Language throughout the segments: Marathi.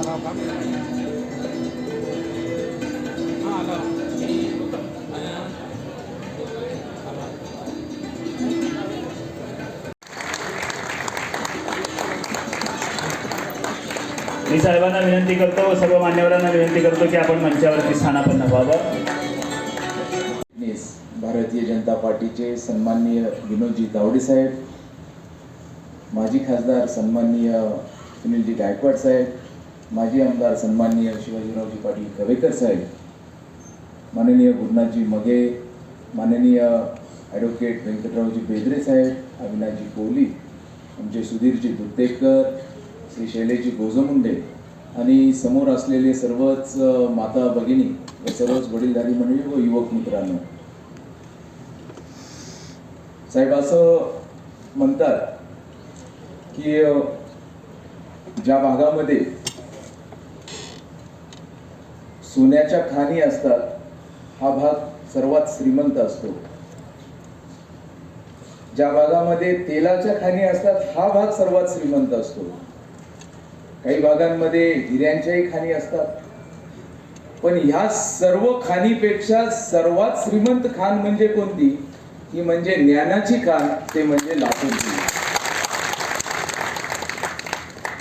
मी साहेबांना विनंती करतो व सर्व मान्यवरांना विनंती करतो की आपण मंचावरती स्थानापन्न व्हावं. भारतीय जनता पार्टीचे सन्माननीय विनोदजी तावडे साहेब माजी खासदार सन्माननीय सुनीलजी गायकवाड साहेब माजी आमदार सन्माननीय शिवाजीरावजी पाटील कवेकर साहेब माननीय गुरुनाथजी मगे माननीय ॲडव्होकेट व्यंकटरावजी बेदरे साहेब अविनाशजी कोहली आमचे सुधीरजी दुत्तेकर श्री शैलेशजी गोजमुंडे आणि समोर असलेले सर्वच माता भगिनी व सर्वच वडीलधारी मंडळी व युवक मित्रांनो. साहेब असं म्हणतात की ज्या भागामध्ये सोन्याच्या खाणी असतात हा भाग सर्वात श्रीमंत असतो. ज्या भागामध्ये तेलाच्या खाणी असतात हा भाग सर्वात श्रीमंत असतो. काही भागांमध्ये हिऱ्यांच्याही खाणी असतात. पण ह्या सर्व खाणीपेक्षा सर्वात श्रीमंत खाण म्हणजे कोणती? ही म्हणजे ज्ञानाची खाण ते म्हणजे लातूरची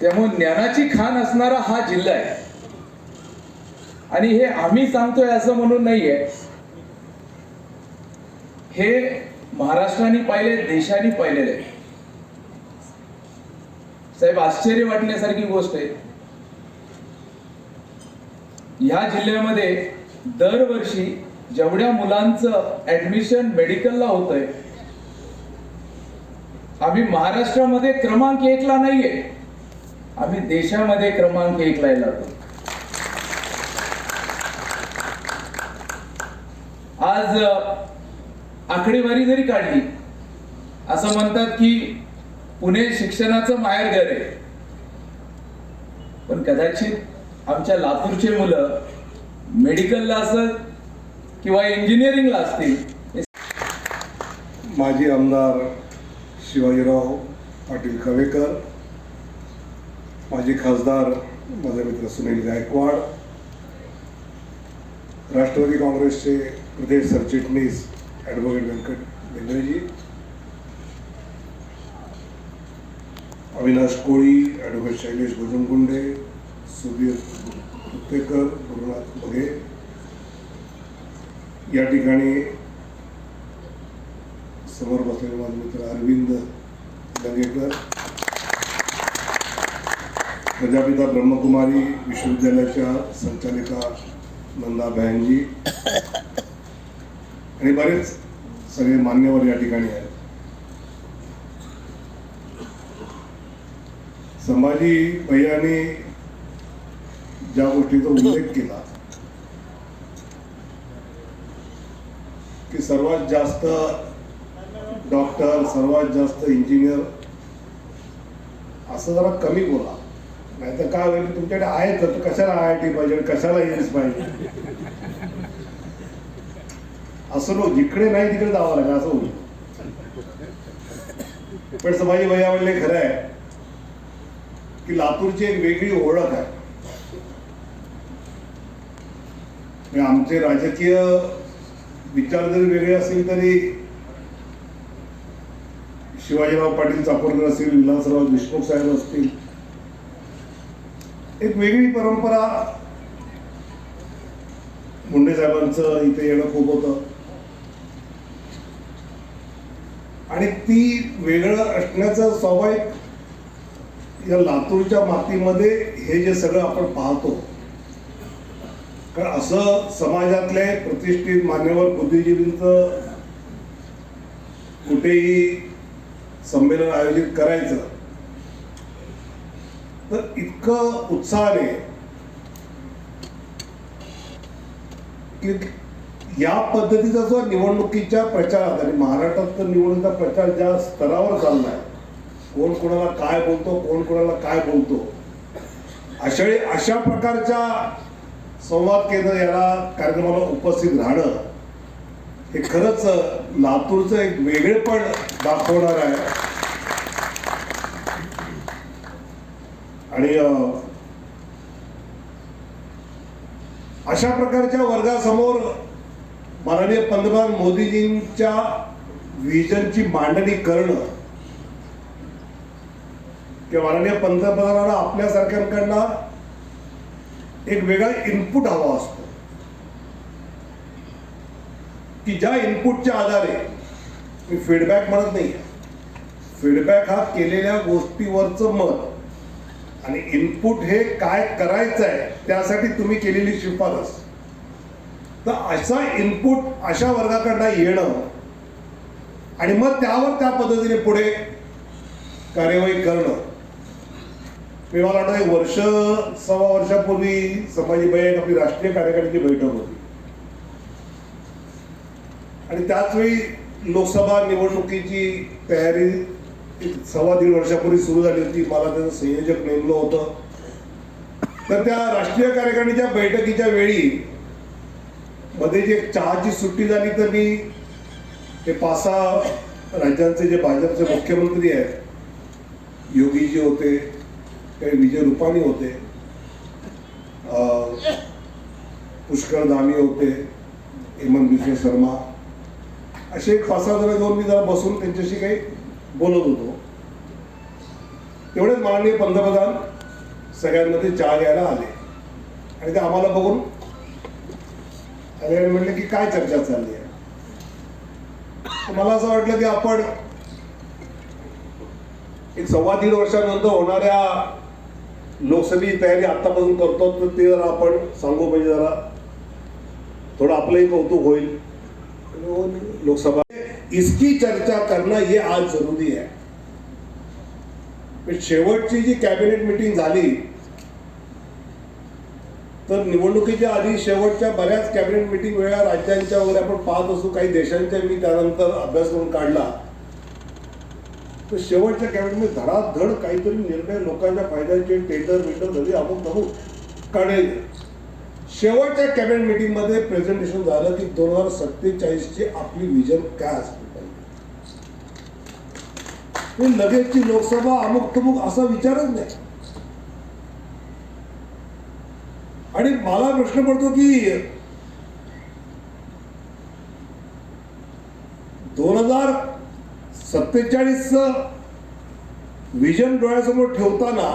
त्यामुळे ज्ञानाची खाण असणारा हा जिल्हा आहे. आणि हे आम्ही सांगतोय असं म्हणून नाहीये. हे महाराष्ट्राने पाहिले देशाने पाहिलेलं. आहे साहेब आश्चर्य वाटण्यासारखी गोष्ट आहे. ह्या जिल्ह्यामध्ये दरवर्षी जेवढ्या मुलांचं ऍडमिशन मेडिकलला होतंय आम्ही महाराष्ट्रामध्ये क्रमांक एकला नाहीये. आम्ही देशामध्ये क्रमांक एकला जातो आज आकडेवारी जरी काढली असं म्हणतात की पुणे शिक्षणाचं माहेरघर आहे. पण कदाचित आमच्या लातूरचे मुलं मेडिकलला असत किंवा इंजिनिअरिंगला असतील माजी आमदार शिवाजीराव पाटील कवेकर माजी खासदार माझे मित्र सुनील गायकवाड राष्ट्रवादी काँग्रेसचे प्रदेश सरचिटणीस ॲडव्होकेट व्यंकट बेंद्रेजी अविनाश कोळी ॲडव्होकेट शैलेश गोजमगुंडे सुधीर उत्तेकर गुरुनाथ बघे या समोर बसलेले माझे मित्र अरविंद लंगेकर प्रजापिता ब्रह्मकुमारी विश्वविद्यालयाच्या संचालिका नंदा बहनजी आणि बरेच सगळे मान्यवर या ठिकाणी आहेत. संभाजी भैयाने ज्या गोष्टीचा उल्लेख केला की सर्वात जास्त डॉक्टर सर्वात जास्त इंजिनियर असं जरा कमी बोला. नाही तर काय होईल तुमच्याकडे आहेत तर कशाला आय आय टी पाहिजे कशाला एम्स पाहिजे असं नो जिकडे नाही तिकडे जावं लागेल असं होईल. पण समाजी भैया म्हणले खरं आहे की लातूरची एक वेगळी ओळख आहे. आमचे राजकीय विचार जरी वेगळे असतील तरी शिवाजीराव पाटील चापोरकर असतील विलासराव देशमुख साहेब असतील एक वेगळी परंपरा मुंडे साहेबांचं इथे येणं खूप होतं. आणि ती वेगळं असण्याचं स्वाभाविक या लातूरच्या मातीमध्ये हे जे सगळं आपण पाहतो कारण असं समाजातले प्रतिष्ठित मान्यवर बुद्धिजीवींचं कुठेही संमेलन आयोजित करायचं तर इतकं उत्साहाने की या पद्धतीचा जो निवडणुकीच्या प्रचारात आणि महाराष्ट्रात तर निवडणुकीचा प्रचार ज्या स्तरावर चाललाय कोण कोणाला काय बोलतो कोण कोणाला काय बोलतो अशा वेळी अशा प्रकारच्या संवाद केंद्र याला कार्यक्रमाला उपस्थित राहणं हे खरंच लातूरचं एक वेगळेपण दाखवणार आहे. आणि अशा प्रकारच्या वर्गासमोर माननीय पंतप्रधान मोदीजींच्या विजनची मांडणी करणं किंवा माननीय पंतप्रधानांना आपल्यासारख्यांकडनं एक वेगळा इनपुट हवा असतो. की ज्या इनपुटच्या आधारे मी फीडबॅक म्हणत नाही फीडबॅक हा केलेल्या गोष्टीवरचं मत आणि इनपुट हे काय करायचं आहे त्यासाठी तुम्ही केलेली शिफारस. तर असा इनपुट अशा वर्गाकडनं येणं आणि मग त्यावर त्या पद्धतीने पुढे कार्यवाही करणं. मी मला वाटतं एक वर्ष सव्वा वर्षापूर्वी संभाजीबाई एक आपली राष्ट्रीय कार्यकारिणीची बैठक होती. आणि त्याच वेळी लोकसभा निवडणुकीची तयारी सव्वा दीड वर्षापूर्वी सुरू झाली होती. मला त्याचं संयोजक नेमलं होतं. तर त्या राष्ट्रीय कार्यकारिणीच्या बैठकीच्या वेळी मध्ये जी एक चहाची सुट्टी झाली तर मी हे पाच सहा राज्यांचे जे भाजपचे मुख्यमंत्री आहेत योगीजी होते काही विजय रुपाणी होते पुष्कर धामी होते हेमंत विश्व शर्मा असे एक पाच सहा जण जाऊन मी जरा बसून त्यांच्याशी काही बोलत होतो. तेवढेच माननीय पंतप्रधान सगळ्यांमध्ये चहा घ्यायला आले. आणि ते आम्हाला बघून आणि म्हणले की काय चर्चा चालली आहे? मला असं वाटलं की आपण एक सव्वा दीड वर्षानंतर होणाऱ्या लोकसभेची तयारी आतापासून करतो तर ते जरा आपण सांगू म्हणजे जरा. थोडं आपलंही कौतुक होईल. लोकसभा इसकी चर्चा करणं हे आज जरुरी आहे. शेवटची जी कॅबिनेट मिटिंग झाली तर निवडणुकीच्या आधी शेवटच्या बऱ्याच कॅबिनेट मिटिंग वेळा राज्यांच्या वगैरे आपण पाहत असू काही देशांच्या मी त्यानंतर अभ्यास करून काढला. तर शेवटच्या कॅबिनेटमध्ये धडाधड काहीतरी निर्णय लोकांच्या फायद्याचे टेंडर मिटर झाली आपण तमुक काढेल. शेवटच्या कॅबिनेट मिटिंगमध्ये प्रेझेंटेशन झालं की दोन हजार सत्तेचाळीसची आपली विजन काय असली पाहिजे लगेचची लोकसभा अमुक तमुक असा विचारच नाही. आणि मला प्रश्न पडतो की दोन हजार सत्तेचाळीस विजन डोळ्यासमोर ठेवताना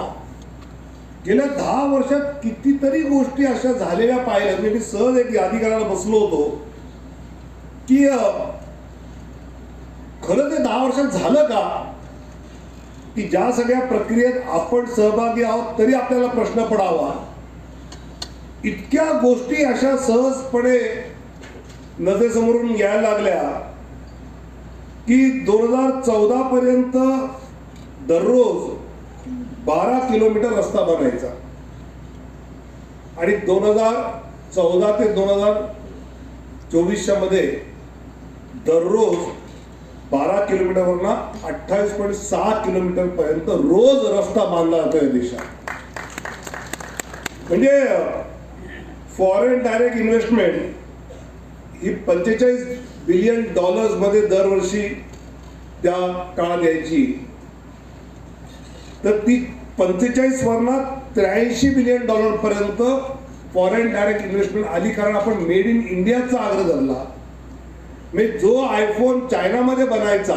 गेल्या दहा वर्षात कितीतरी गोष्टी अशा झालेल्या पाहिल्या. म्हणजे मी सहज एक यादी करायला बसलो होतो की खरं ते दहा वर्षात झालं का? की ज्या सगळ्या प्रक्रियेत आपण सहभागी आहोत तरी आपल्याला प्रश्न पडावा. इतक्या गोष्टी अशा सहजपणे नजरेसमोरून यायला लागल्या की दोन हजार चौदा पर्यंत दररोज बारा किलोमीटर रस्ता बनायचा. आणि दोन हजार चौदा ते दोन हजार चोवीसच्या मध्ये दररोज बारा किलोमीटरवरनं अठ्ठावीस पॉईंट सहा किलोमीटर पर्यंत रोज रस्ता बांधला जातोय देशात. म्हणजे फॉरेन डायरेक्ट इन्व्हेस्टमेंट ही पंचेचाळीस बिलियन डॉलर्समध्ये दरवर्षी त्या काळात यायची. तर ती पंचेचाळीस वर्णात त्र्याऐंशी बिलियन डॉलरपर्यंत फॉरेन डायरेक्ट इन्व्हेस्टमेंट आली कारण आपण मेड इन इंडियाचा आग्रह धरला. म्हणजे जो आयफोन चायनामध्ये बनायचा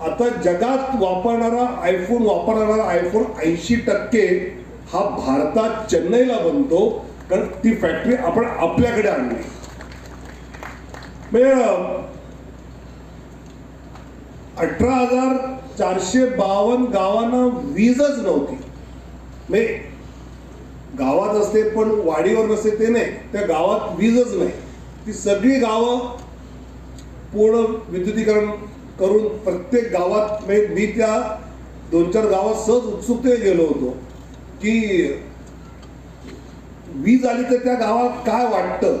आता जगात वापरणारा आयफोन वापरणारा आयफोन ऐंशी टक्के हा भारतात चेन्नईला बनतो. कारण ती फॅक्टरी आपण आपल्याकडे आणली. म्हणजे अठरा हजार चारशे बावन्न गावांना वीजच नव्हती. म्हणजे गावात असते पण वाडीवर नसते ते नाही. त्या गावात वीजच नाही. ती सगळी गावं पूर्ण विद्युतीकरण करून प्रत्येक गावात म्हणजे मी त्या दोन चार गावात सहज उत्सुकतेने गेलो होतो की वीज आली तर त्या गावात काय वाटतं?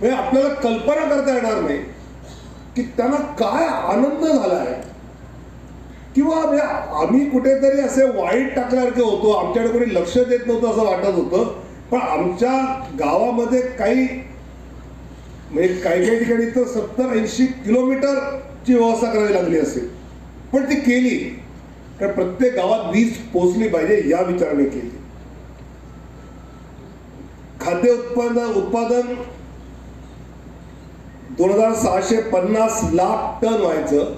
म्हणजे आपल्याला कल्पना करता येणार नाही की त्यांना काय आनंद झालाय किंवा म्हणजे आम्ही कुठेतरी असे वाईट टाकल्यासारखे होतो आमच्याकडे कोणी लक्ष देत नव्हतं असं वाटत होतं. पण आमच्या गावामध्ये काही म्हणजे काही काही ठिकाणी तर सत्तर ऐंशी किलोमीटरची व्यवस्था करावी लागली असेल. पण ती केली. कारण प्रत्येक गावात वीज पोचली पाहिजे या विचाराने केली. खाद्य उत्पादन उत्पादन दोन हजार सहाशे पन्नास लाख टन व्हायचं.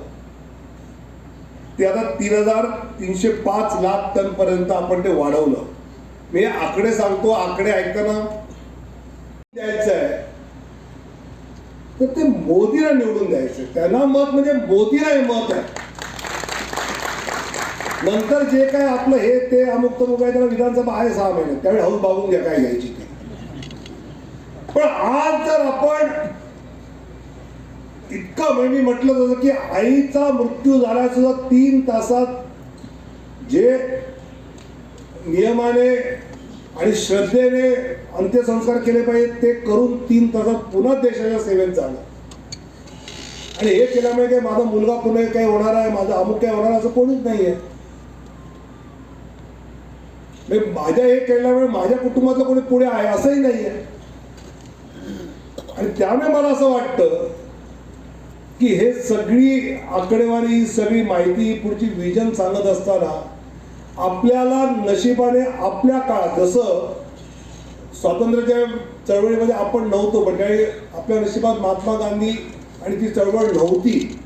ते आता तीन हजार तीनशे पाच लाख टन पर्यंत आपण ते वाढवलं. मी आकडे सांगतो आकडे ऐकताना द्यायचं आहे. तर ते मोदीला निवडून द्यायचे त्यांना मत म्हणजे मोदीला हे मत आहे. नंतर जे काय आपलं हे ते अमुक तमुक आहे त्याला विधानसभा आहे सहा महिने. त्यावेळी हौस बागून घ्या काय घ्यायची. पण आज जर आपण इतकं म्हणजे म्हटलं जातं की आईचा मृत्यू झाला सुद्धा तीन तासात जे नियमाने आणि श्रद्धेने अंत्यसंस्कार केले पाहिजे ते करून तीन तासात पुन्हा देशाच्या सेवेत झालं आणि हे केल्यामुळे काही माझा मुलगा पुन्हा काही होणार आहे माझा अमुक काय होणार असं कोणीच नाहीये. म्हणजे माझ्या हे केल्यामुळे माझ्या कुटुंबातलं कोणी पुढे आहे असंही नाहीये. आणि त्यामुळे मला असं वाटतं की हे सगळी आकडेवारी सगळी माहिती पुढची विजन सांगत असताना आपल्याला नशिबाने आपल्या काळात जसं स्वातंत्र्याच्या चळवळीमध्ये आपण नव्हतो पण त्यावेळी आपल्या नशिबात महात्मा गांधी आणि ती चळवळ नव्हती.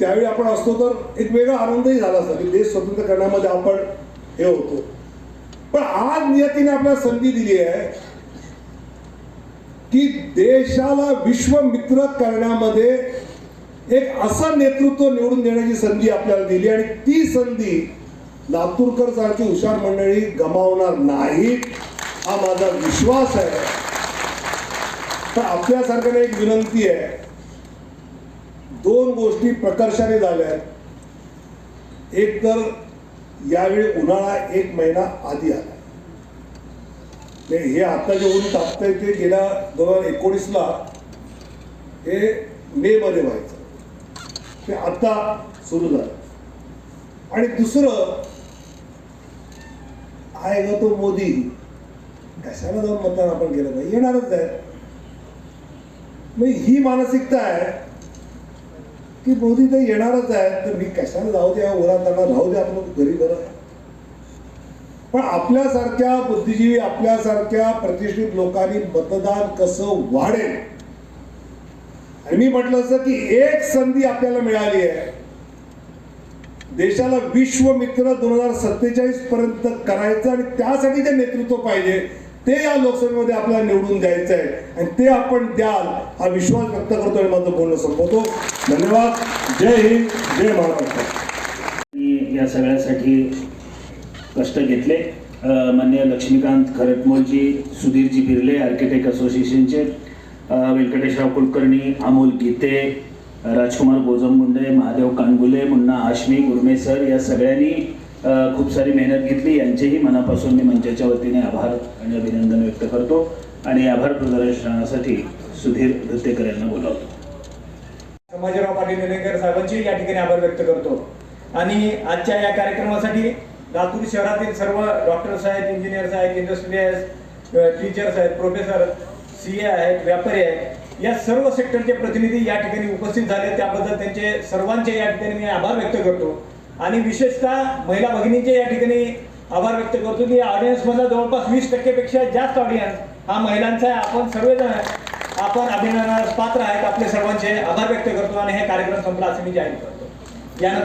त्यावेळी आपण असतो तर एक वेगळा आनंदही झाला असता की देश स्वतंत्र करण्यामध्ये आपण हे होतो. पण आज नियतीने आपल्याला संधी दिली आहे. की देशाला विश्वमित्र करण्यामध्ये एक असं नेतृत्व निवडून देण्याची संधी आपल्याला दिली आणि ती संधी लातूरकर सारखी हुशार मंडळी गमावणार नाही हा माझा विश्वास आहे. तर आपल्यासारख्याला एक विनंती आहे. दोन गोष्टी प्रकर्षाने झाल्या आहेत. एक तर यावेळी उन्हाळा एक महिना आधी आला. हे आता जे ऊन तापतंय ते गेल्या दोन हजार एकोणीसला हे मे मध्ये व्हायचं. ते आता सुरू झालं. आणि दुसरं आहे ग तो मोदी. कशाला जाऊन मतदान आपण केलं नाही येणारच आहे. मग ही मानसिकता आहे की मोदी तर येणारच आहे तर मी कशाला जाऊ द्या उन्हात त्यांना राहू द्या आपण घरी बरं. पण आपल्यासारख्या बुद्धिजीवी आपल्यासारख्या प्रतिष्ठित लोकांनी मतदान कसं वाढेल? आणि मी म्हटलं असं की एक संधी आपल्याला मिळाली आहे. देशाला विश्वमित्र दोन हजार सत्तेचाळीस पर्यंत करायचं आणि त्यासाठी जे नेतृत्व पाहिजे ते या लोकसभेमध्ये आपल्याला निवडून द्यायचं आहे. आणि ते आपण द्याल हा विश्वास व्यक्त करतो आणि माझं बोलणं संपवतो. धन्यवाद. जय हिंद. जय महाराष्ट्र. या सगळ्यासाठी कष्ट घेतले. माननीय लक्ष्मीकांत खरटमोलजी सुधीरजी बिर्ले आर्किटेक्ट असोसिएशनचे व्यंकटेशराव कुलकर्णी अमोल गीते राजकुमार गोजमगुंडे महादेव कानगुले मुन्ना आश्मी गुरमे सर या सगळ्यांनी खूप सारी मेहनत घेतली. यांचेही मनापासून मी मंचाच्या वतीने आभार आणि अभिनंदन व्यक्त करतो आणि आभार प्रदर्शनासाठी सुधीर धुतेकर यांना बोलावतो. संभाजीराव पाटील निलंगेकर साहेबांची या ठिकाणी आभार व्यक्त करतो. आणि आजच्या या कार्यक्रमासाठी लातूर शहरातील सर्व डॉक्टर्स आहेत इंजिनियर्स आहेत इंडस्ट्रियल्स टीचर्स आहेत प्रोफेसर सी ए आहेत व्यापारी आहेत या सर्व सेक्टरचे प्रतिनिधी या ठिकाणी उपस्थित झाले. त्याबद्दल त्यांचे सर्वांचे या ठिकाणी मी आभार व्यक्त करतो. आणि विशेषतः महिला भगिनींचे या ठिकाणी आभार व्यक्त करतो की ऑडियन्समधला जवळपास वीस टक्केपेक्षा जास्त ऑडियन्स हा महिलांचा आहे. आपण सर्वजण आपण अभिनंदनास पात्र आहेत. आपले सर्वांचे आभार व्यक्त करतो आणि हे कार्यक्रम संपला असे मी जाहीर करतो. यानंतर